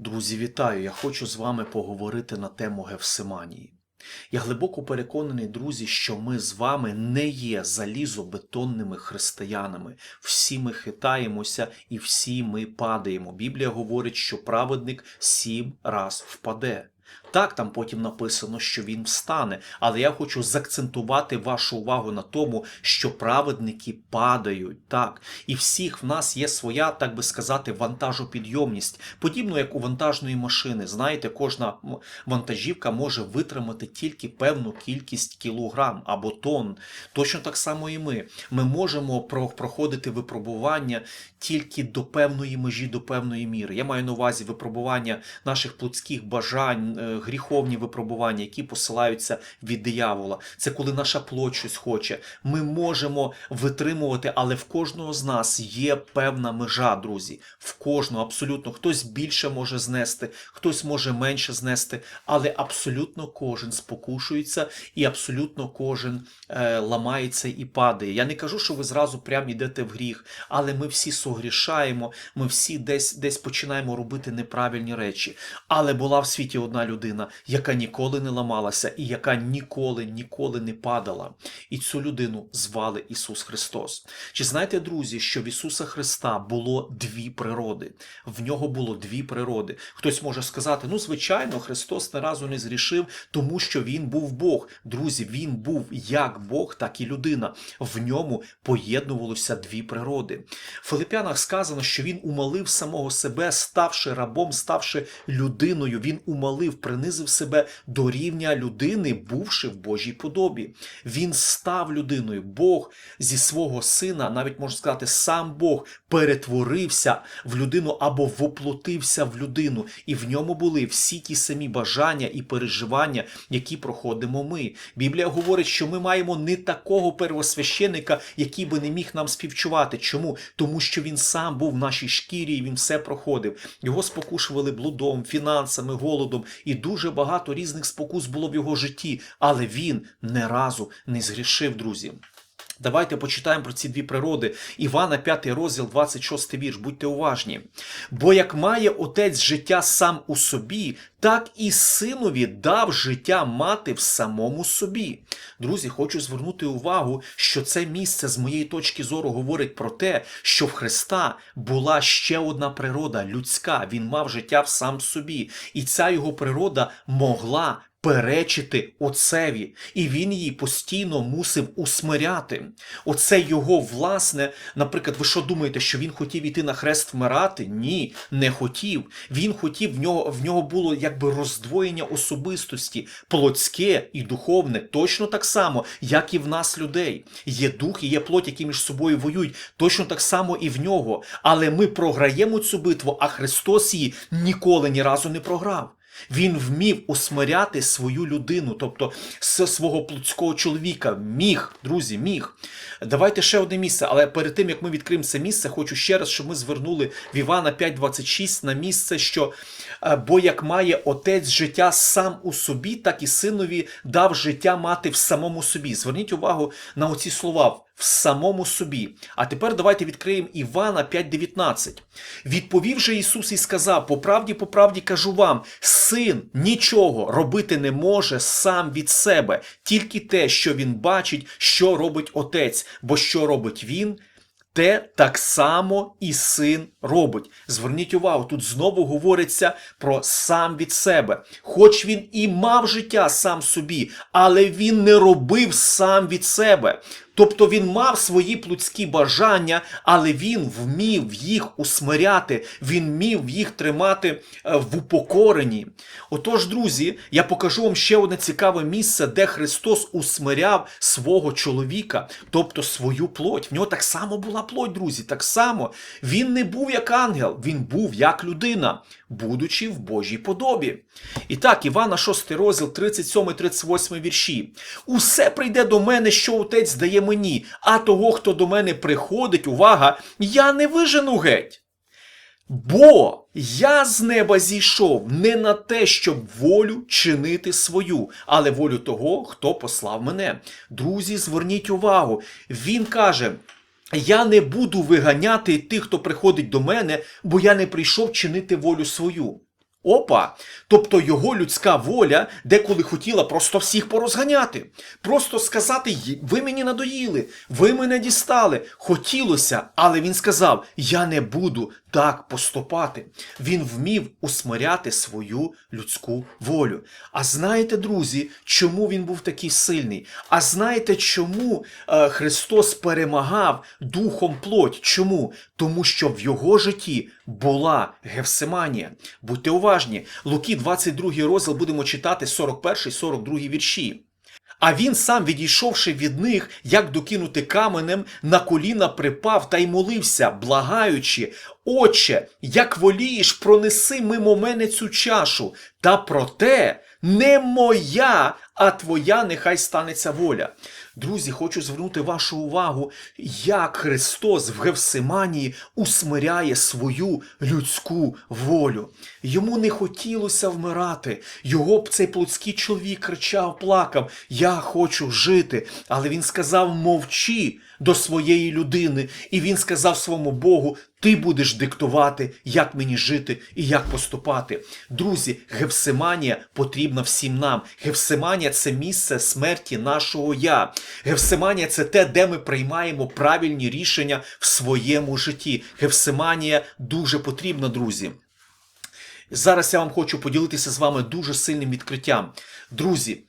Друзі, вітаю! Я хочу з вами поговорити на тему Гевсиманії. Я глибоко переконаний, друзі, що ми з вами не є залізобетонними християнами. Всі ми хитаємося і всі ми падаємо. Біблія говорить, що праведник сім раз впаде. Так, там потім написано, що він встане, але я хочу заакцентувати вашу увагу на тому, що праведники падають. Так, і всіх в нас є своя, так би сказати, вантажопідйомність, подібно як у вантажної машини. Знаєте, кожна вантажівка може витримати тільки певну кількість кілограм або тонн. Точно так само і ми. Ми можемо проходити випробування тільки до певної межі, до певної міри. Я маю на увазі випробування наших плотських бажань, е, гріховні випробування, які посилаються від диявола. Це коли наша плоть щось хоче. Ми можемо витримувати, але в кожного з нас є певна межа, друзі. В кожного абсолютно хтось більше може знести, хтось може менше знести, але абсолютно кожен спокушується і абсолютно кожен е, ламається і падає. Я не кажу, що ви зразу прям йдете в гріх, але ми всі согрішаємо, ми всі десь, десь починаємо робити неправильні речі. Але була в світі одна людина, яка ніколи не ламалася і яка ніколи, ніколи не падала. І цю людину звали Ісус Христос. Чи знаєте, друзі, що в Ісуса Христа було дві природи? В нього було дві природи. Хтось може сказати: ну, звичайно, Христос не разу не зрішив, тому що Він був Бог. Друзі, Він був як Бог, так і людина. В ньому поєднувалося дві природи. В Филип'янах сказано, що він умолив самого себе, ставши рабом, ставши людиною. Він умолив, принизив себе до рівня людини, бувши в Божій подобі. Він став людиною. Бог зі свого сина, навіть можна сказати, сам Бог перетворився в людину або воплотився в людину, і в ньому були всі ті самі бажання і переживання, які проходимо ми. Біблія говорить, що ми маємо не такого первосвященика, який би не міг нам співчувати. Чому? Тому що він сам був в нашій шкірі і він все проходив. Його спокушували блудом, фінансами, голодом, і дуже багато різних спокус було в його житті, але він не разу не згрішив, друзі. Давайте почитаємо про ці дві природи. Івана, 5 розділ, 26 вірш. Будьте уважні. Бо як має отець життя сам у собі, так і синові дав життя мати в самому собі. Друзі, хочу звернути увагу, що це місце з моєї точки зору говорить про те, що в Христа була ще одна природа людська. Він мав життя в сам собі, і ця його природа могла перечити отцеві, і він її постійно мусив усмиряти. Оце його власне, наприклад, ви що думаєте, що він хотів іти на хрест вмирати? Ні, не хотів. Він хотів, в нього, в нього було якби роздвоєння особистості, плотське і духовне, точно так само, як і в нас людей. Є дух і є плоть, які між собою воюють, точно так само і в нього. Але ми програємо цю битву, а Христос її ніколи ні разу не програв. Він вмів усмиряти свою людину, тобто свого плотського чоловіка. Міг, друзі, міг. Давайте ще одне місце, але перед тим як ми відкриємо це місце, хочу ще раз, щоб ми звернули в Івана 5.26 на місце, що е, бо як має отець життя сам у собі, так і синові дав життя мати в самому собі. Зверніть увагу на оці слова. В самому собі. А тепер давайте відкриємо Івана 5.19. Відповів же Ісус і сказав: По правді, по правді кажу вам, син нічого робити не може сам від себе, тільки те, що він бачить, що робить отець, бо що робить він. Те так само і син робить. Зверніть увагу, тут знову говориться про сам від себе. Хоч він і мав життя сам собі, але він не робив сам від себе. Тобто він мав свої плотські бажання, але він вмів їх усмиряти, він вмів їх тримати е, в упокоренні. Отож, друзі, я покажу вам ще одне цікаве місце, де Христос усмиряв свого чоловіка, тобто свою плоть. В нього так само була плоть, друзі. Так само він не був як ангел, він був як людина, будучи в Божій подобі. І так, Івана 6 розділ, 37-38 вірші. Усе прийде до мене, що отець дає мені, а того, хто до мене приходить, увага, я не вижену геть. Бо я з неба зійшов не на те, щоб волю чинити свою, але волю того, хто послав мене. Друзі, зверніть увагу. Він каже: Я не буду виганяти тих, хто приходить до мене, бо я не прийшов чинити волю свою. Опа! Тобто його людська воля деколи хотіла просто всіх порозганяти. Просто сказати: ви мені надоїли, ви мене дістали. Хотілося, але він сказав: Я не буду так поступати. Він вмів усмиряти свою людську волю. А знаєте, друзі, чому він був такий сильний? А знаєте, чому е, Христос перемагав духом плоть? Чому? Тому що в його житті була Гевсиманія. Будьте уважні, Луки 22 розділ будемо читати 41-42 вірші. А він сам, відійшовши від них, як докинути каменем, на коліна припав та й молився, благаючи, Отче, як волієш, пронеси мимо мене цю чашу, та проте не моя, а твоя нехай станеться воля. Друзі, хочу звернути вашу увагу, як Христос в Гевсиманії усмиряє свою людську волю. Йому не хотілося вмирати. Його б цей плотський чоловік кричав, плакав: Я хочу жити. Але він сказав: мовчи до своєї людини. І він сказав своєму Богу: Ти будеш диктувати, як мені жити і як поступати. Друзі, Гевсиманія потрібна всім нам. Гевсиманія це місце смерті нашого я. Гевсиманія це те, де ми приймаємо правильні рішення в своєму житті. Гевсиманія дуже потрібна, друзі. Зараз я вам хочу поділитися з вами дуже сильним відкриттям. Друзі,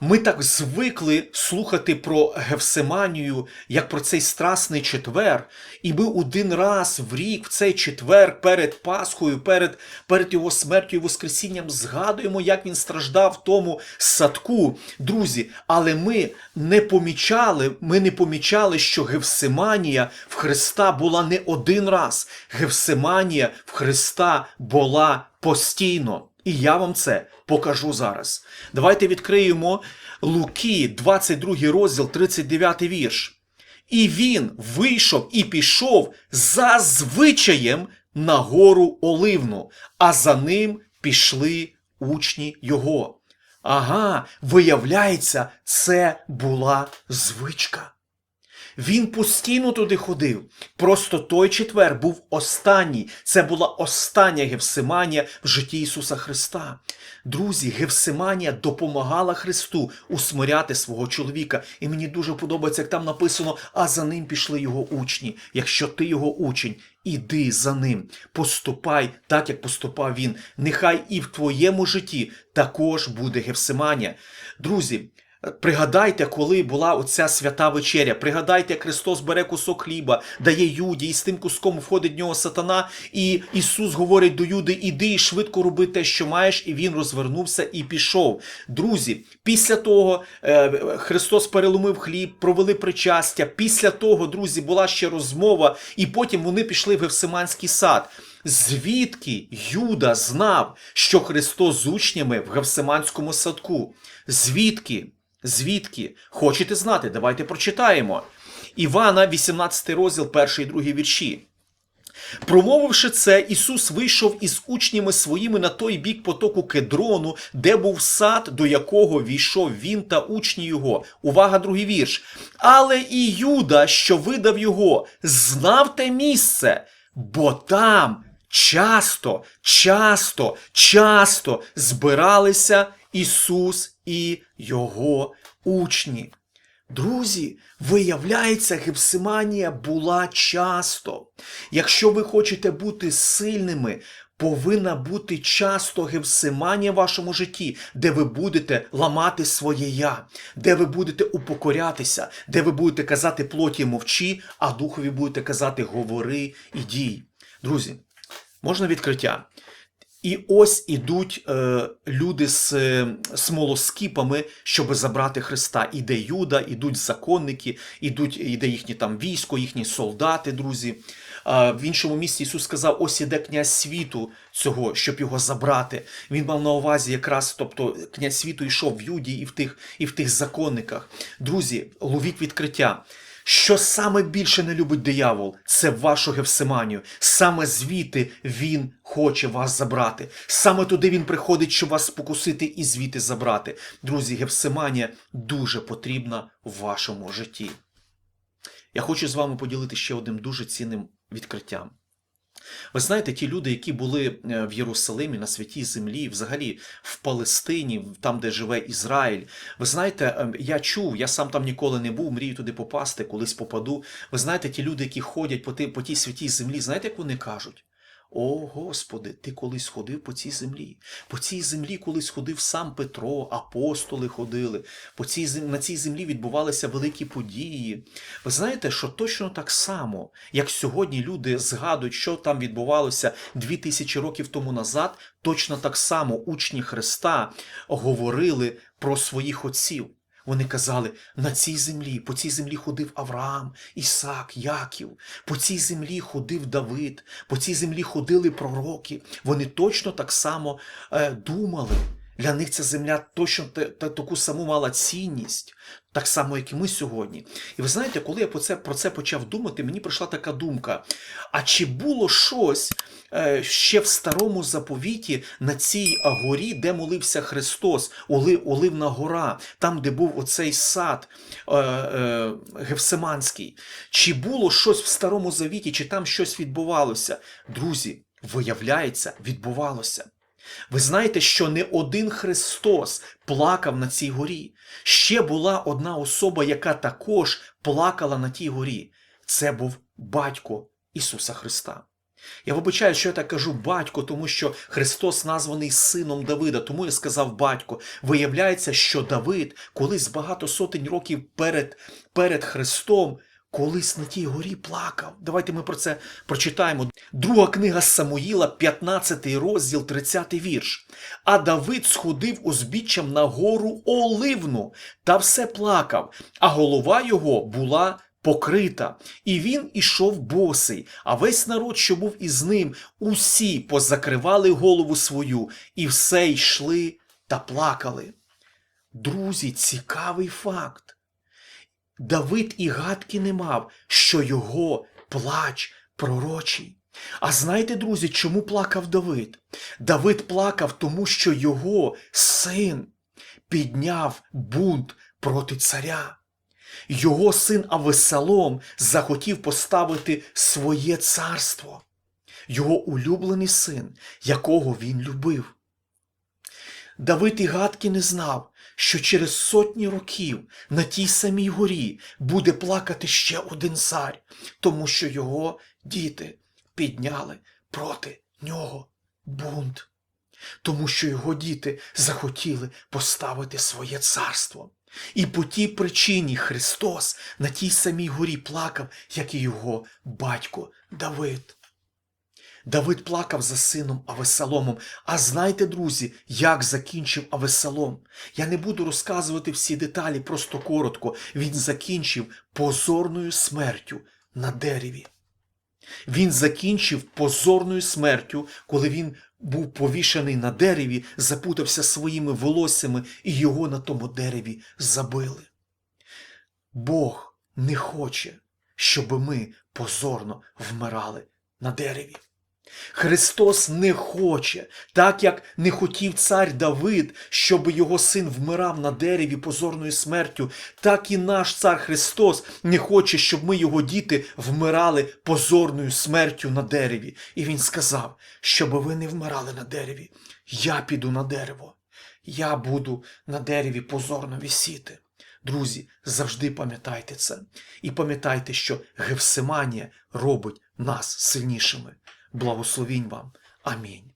ми так звикли слухати про Гевсиманію, як про цей страсний четвер, і ми один раз в рік, в цей четвер, перед Пасхою, перед, перед його смертю і Воскресінням, згадуємо, як він страждав в тому садку. Друзі, але ми не помічали, ми не помічали, що Гевсиманія в Христа була не один раз. Гевсиманія в Христа була постійно. І я вам це покажу зараз. Давайте відкриємо Луки, 22 розділ, 39 вірш. І він вийшов і пішов за звичаєм на гору Оливну, а за ним пішли учні його. Ага, виявляється, це була звичка. Він постійно туди ходив. Просто той четвер був останній. Це була остання Гевсиманія в житті Ісуса Христа. Друзі, Гевсиманія допомагала Христу усмиряти свого чоловіка. І мені дуже подобається, як там написано, а за ним пішли його учні. Якщо ти його учень, іди за ним, поступай так, як поступав він. Нехай і в твоєму житті також буде Гевсиманія. Друзі, Пригадайте, коли була оця свята вечеря. Пригадайте, як Христос бере кусок хліба, дає Юді, і з тим куском входить в нього сатана. І Ісус говорить до Юди: іди і швидко роби те, що маєш. І він розвернувся і пішов. Друзі, після того е, Христос переломив хліб, провели причастя. Після того, друзі, була ще розмова, і потім вони пішли в Гевсиманський сад. Звідки Юда знав, що Христос з учнями в Гевсиманському садку? Звідки? Звідки? Хочете знати? Давайте прочитаємо. Івана, 18 розділ, 1 і 2 вірші. Промовивши це, Ісус вийшов із учнями своїми на той бік потоку Кедрону, де був сад, до якого війшов він та учні його. Увага, другий вірш. Але і Юда, що видав його, знав те місце, бо там часто, часто, часто збиралися Ісус і його учні. Друзі, виявляється, Гефсиманія була часто. Якщо ви хочете бути сильними, повинна бути часто Гефсиманія в вашому житті, де ви будете ламати своє я, де ви будете упокорятися, де ви будете казати плоті мовчи, а духові будете казати говори і дій. Друзі, можна відкриття? І ось ідуть е, люди з е, смолоскипами, щоб забрати Христа. Іде Юда, ідуть законники, ідуть, іде їхнє там військо, їхні солдати, друзі. А в іншому місці Ісус сказав: ось іде князь світу цього, щоб його забрати. Він мав на увазі якраз, тобто князь світу йшов в Юді і в тих, і в тих законниках. Друзі, ловіть відкриття. Що саме більше не любить диявол, це вашу Гевсиманію. Саме звідти він хоче вас забрати. Саме туди він приходить, щоб вас спокусити і звідти забрати. Друзі, Гевсиманія дуже потрібна в вашому житті. Я хочу з вами поділитися ще одним дуже цінним відкриттям. Ви знаєте, ті люди, які були е, в Єрусалимі на святій землі, взагалі в Палестині, там, де живе Ізраїль. Ви знаєте, е, я чув, я сам там ніколи не був, мрію туди попасти, колись попаду. Ви знаєте, ті люди, які ходять по тій святій землі, знаєте, як вони кажуть? О, Господи, ти колись ходив по цій землі. По цій землі колись ходив сам Петро, апостоли ходили. По цій, на цій землі відбувалися великі події. Ви знаєте, що точно так само, як сьогодні люди згадують, що там відбувалося дві тисячі років тому назад, точно так само учні Христа говорили про своїх отців. Вони казали, на цій землі, по цій землі ходив Авраам, Ісак, Яків, по цій землі ходив Давид, по цій землі ходили пророки. Вони точно так само е, думали. Для них ця земля точно та, та, таку саму мала цінність, так само, як і ми сьогодні. І ви знаєте, коли я про це, про це почав думати, мені прийшла така думка: а чи було щось е, ще в старому заповіті на цій горі, де молився Христос, Оли, Оливна гора, там, де був оцей сад е, е, Гефсиманський? Чи було щось в старому завіті, чи там щось відбувалося? Друзі, виявляється, відбувалося. Ви знаєте, що не один Христос плакав на цій горі. Ще була одна особа, яка також плакала на тій горі. Це був батько Ісуса Христа. Я вибачаю, що я так кажу батько, тому що Христос названий сином Давида, тому я сказав батько. Виявляється, що Давид колись багато сотень років перед, перед Христом колись на тій горі плакав. Давайте ми про це прочитаємо. Друга книга Самуїла, 15 розділ, 30 вірш. А Давид сходив узбіччям на гору Оливну та все плакав, а голова його була покрита. І він ішов босий, а весь народ, що був із ним, усі позакривали голову свою, і все йшли та плакали. Друзі, цікавий факт. Давид і гадки не мав, що його плач пророчий. А знаєте, друзі, чому плакав Давид? Давид плакав, тому що його син підняв бунт проти царя. Його син Авесалом захотів поставити своє царство, його улюблений син, якого він любив. Давид і гадки не знав, що через сотні років на тій самій горі буде плакати ще один цар, тому що його діти підняли проти нього бунт, тому що його діти захотіли поставити своє царство. І по тій причині Христос на тій самій горі плакав, як і його батько Давид. Давид плакав за сином Авесаломом. А знайте, друзі, як закінчив Авесалом? Я не буду розказувати всі деталі, просто коротко. Він закінчив позорною смертю на дереві. Він закінчив позорною смертю, коли він був повішений на дереві, запутався своїми волоссями і його на тому дереві забили. Бог не хоче, щоб ми позорно вмирали на дереві. Христос не хоче, так як не хотів цар Давид, щоб його син вмирав на дереві позорною смертю, так і наш цар Христос не хоче, щоб ми, його діти, вмирали позорною смертю на дереві. І він сказав, щоб ви не вмирали на дереві, я піду на дерево, я буду на дереві позорно висіти. Друзі, завжди пам'ятайте це. І пам'ятайте, що Гевсиманія робить нас сильнішими. Благословінь вам. Амінь.